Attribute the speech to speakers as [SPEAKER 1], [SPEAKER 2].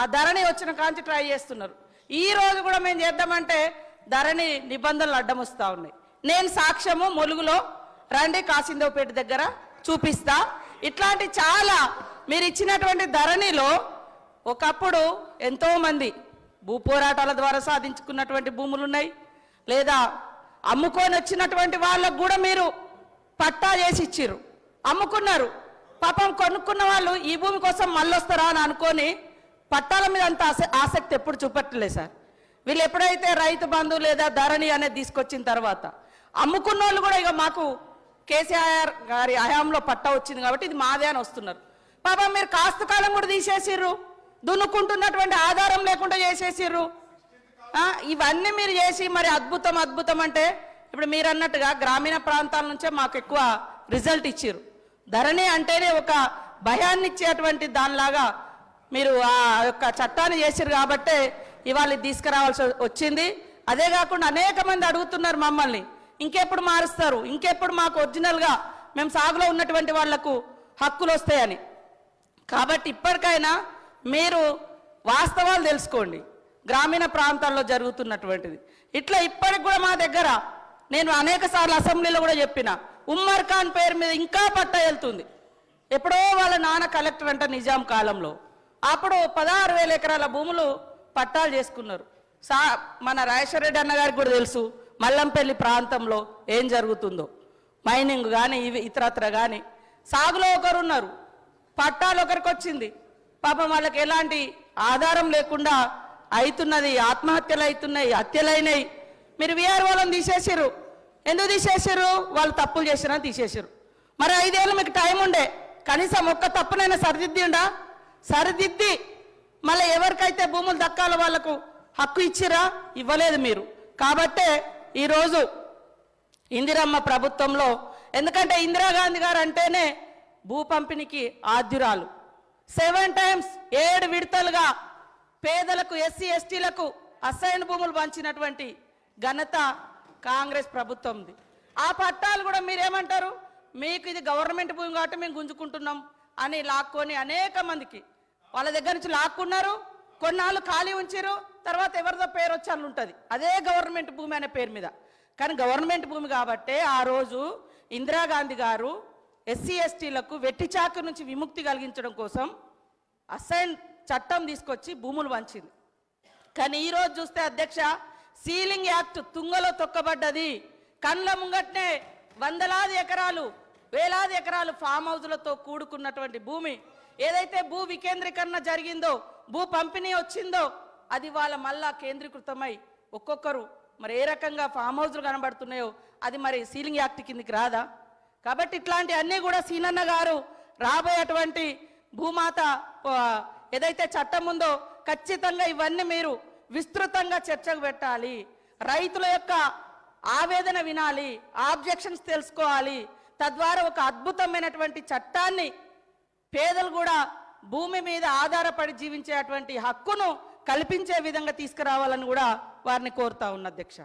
[SPEAKER 1] ఆ ధరణి వచ్చిన కాంచి ట్రై చేస్తున్నారు. ఈ రోజు కూడా మేము చేద్దామంటే ధరణి నిబంధనలు అడ్డం వస్తూ ఉన్నాయి. నేను సాక్ష్యము ములుగులో రండి కాసిందేవపేట దగ్గర చూపిస్తా. ఇట్లాంటి చాలా మీరు ఇచ్చినటువంటి ధరణిలో ఒకప్పుడు ఎంతోమంది భూపోరాటాల భూ పోరాటాల ద్వారా సాధించుకున్నటువంటి భూములు ఉన్నాయి. లేదా అమ్ముకొని వచ్చినటువంటి వాళ్ళకు కూడా మీరు పట్టా చేసి ఇచ్చిర్రు. అమ్ముకున్నారు. పాపం కొనుక్కున్న వాళ్ళు ఈ భూమి కోసం మళ్ళొస్తారా అని అనుకొని పట్టాల మీద అంత ఆసక్తి ఎప్పుడు చూపట్లేదు సార్. వీళ్ళు ఎప్పుడైతే రైతు బంధు లేదా ధరణి అనేది తీసుకొచ్చిన తర్వాత అమ్ముకున్న వాళ్ళు కూడా ఇక మాకు కేసీఆర్ గారి హయాంలో పట్టా వచ్చింది కాబట్టి ఇది మాదే అని వస్తున్నారు. పాపం మీరు కాస్త కాలం కూడా తీసేసిర్రు. దున్నుకుంటున్నటువంటి ఆధారం లేకుండా చేసేసిర్రు. ఇవన్నీ మీరు చేసి మరి అద్భుతం అద్భుతం అంటే ఇప్పుడు మీరు అన్నట్టుగా గ్రామీణ ప్రాంతాల నుంచే మాకు ఎక్కువ రిజల్ట్ ఇచ్చారు ధరణి అంటేనే ఒక భయాన్ని ఇచ్చేటువంటి దానిలాగా మీరు ఆ యొక్క చట్టాన్ని చేశారు కాబట్టే ఇవాళ తీసుకురావాల్సి వచ్చింది. అదే కాకుండా అనేక మంది అడుగుతున్నారు మమ్మల్ని. ఇంకెప్పుడు మారుస్తారు? ఇంకెప్పుడు మాకు ఒరిజినల్గా మేము సాగులో ఉన్నటువంటి వాళ్ళకు హక్కులు వస్తాయని. కాబట్టి ఇప్పటికైనా మీరు వాస్తవాలు తెలుసుకోండి. గ్రామీణ ప్రాంతాల్లో జరుగుతున్నటువంటిది. ఇట్లా ఇప్పటికి కూడా మా దగ్గర నేను అనేక సార్లు అసెంబ్లీలో కూడా చెప్పిన ఉమ్మర్ ఖాన్ పేరు మీద ఇంకా పట్టా వెళ్తుంది. ఎప్పుడో వాళ్ళ నాన్న కలెక్టర్ అంట నిజాం కాలంలో. అప్పుడు పదహారు వేల ఎకరాల భూములు పట్టాలు చేసుకున్నారు. సా మన రాజేశ్వర రెడ్డి అన్న కూడా తెలుసు మల్లంపల్లి ప్రాంతంలో ఏం జరుగుతుందో. మైనింగ్ కానీ ఇవి ఇతరత్ర కానీ సాగులో ఒకరు ఉన్నారు పట్టాలు ఒకరికి వచ్చింది. పాపం వాళ్ళకి ఎలాంటి ఆధారం లేకుండా అవుతున్నది ఆత్మహత్యలు అవుతున్నాయి హత్యలైనవి మీరు విఆర్ వాళ్ళని తీసేసారు ఎందుకు తీసేసారు వాళ్ళు తప్పులు చేసినా తీసేసారు మరి ఐదేళ్ళు మీకు టైం ఉండే. కనీసం ఒక్క తప్పునైనా సరిదిద్దిండా? సరిదిద్ది. మళ్ళీ ఎవరికైతే భూములు దక్కాలో వాళ్ళకు హక్కు ఇచ్చిరా? ఇవ్వలేదు మీరు. కాబట్టే ఈరోజు ఇందిరమ్మ ప్రభుత్వంలో ఎందుకంటే ఇందిరాగాంధీ గారు అంటేనే భూ పంపిణీకి ఆద్యురాలు. సెవెన్ టైమ్స్ ఏడు విడతలుగా పేదలకు ఎస్సీ ఎస్టీలకు అసైన్ భూములు పంచినటువంటి ఘనత కాంగ్రెస్ ప్రభుత్వంది. ఆ పట్టాలు కూడా మీరేమంటారు? మీకు ఇది గవర్నమెంట్ భూమి కాబట్టి మేము గుంజుకుంటున్నాం అని లాక్కొని అనేక మందికి వాళ్ళ దగ్గర నుంచి లాక్కున్నారు కొన్నాళ్ళు ఖాళీ ఉంచారు తర్వాత ఎవరిదో పేరు వచ్చి అని ఉంటుంది. అదే గవర్నమెంట్ భూమి అనే పేరు మీద. కానీ గవర్నమెంట్ భూమి కాబట్టే ఆ రోజు ఇందిరాగాంధీ గారు ఎస్సీ ఎస్టీలకు వెట్టిచాకు నుంచి విముక్తి కలిగించడం కోసం అసైన్ చట్టం తీసుకొచ్చి భూములు వంచింది కానీ ఈరోజు చూస్తే అధ్యక్ష సీలింగ్ యాక్ట్ తుంగలో తొక్కబడ్డది. కండ్ల ముంగట్నే వందలాది ఎకరాలు వేలాది ఎకరాలు ఫామ్ హౌజ్లతో కూడుకున్నటువంటి భూమి ఏదైతే భూ వికేంద్రీకరణ జరిగిందో భూ పంపిణీ వచ్చిందో అది వాళ్ళ మళ్ళా కేంద్రీకృతమై ఒక్కొక్కరు మరి ఏ రకంగా ఫామ్ హౌస్లు కనబడుతున్నాయో అది మరి సీలింగ్ యాక్ట్ కిందికి రాదా? కాబట్టి ఇట్లాంటి అన్నీ కూడా సీనన్న గారు రాబోయేటువంటి భూమాత ఏదైతే చట్టం ఉందో ఖచ్చితంగా ఇవన్నీ మీరు విస్తృతంగా చర్చకు పెట్టాలి. రైతుల యొక్క ఆవేదన వినాలి ఆబ్జెక్షన్స్ తెలుసుకోవాలి. తద్వారా ఒక అద్భుతమైనటువంటి చట్టాన్ని పేదలు కూడా భూమి మీద ఆధారపడి జీవించేటువంటి హక్కును కల్పించే విధంగా తీసుకురావాలని కూడా వారిని కోరుతా ఉన్న అధ్యక్ష.